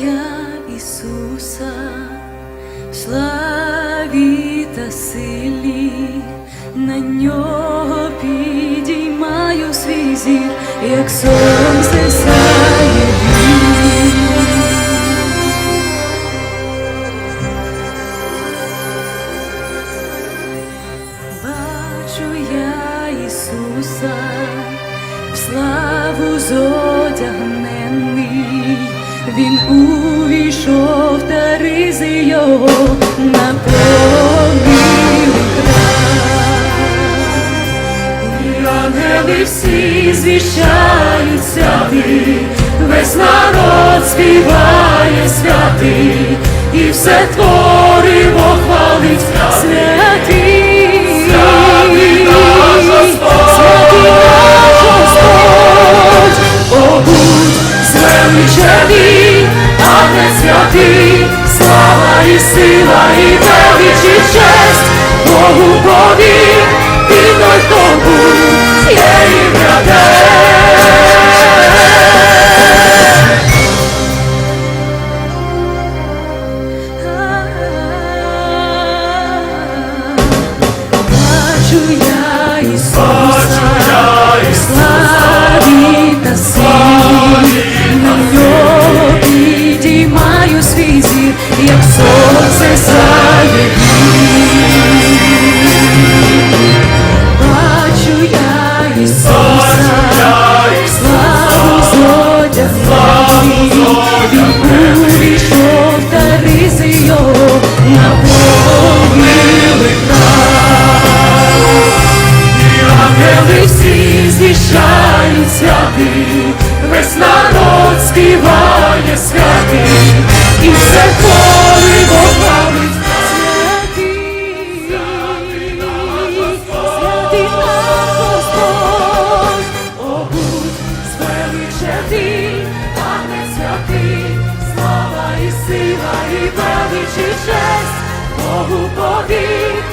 ім'я Ісуса, славі та силі, на нього підіймаю свій зір, як сонце сяє бачу я Ісуса, в славу зодягну він увійшов та ризи його на І Ангели всі звіщаються ти, весь народ співає святий, і все твориво хвалить. Богові честь, Богу пові. 我的无 Богу повір.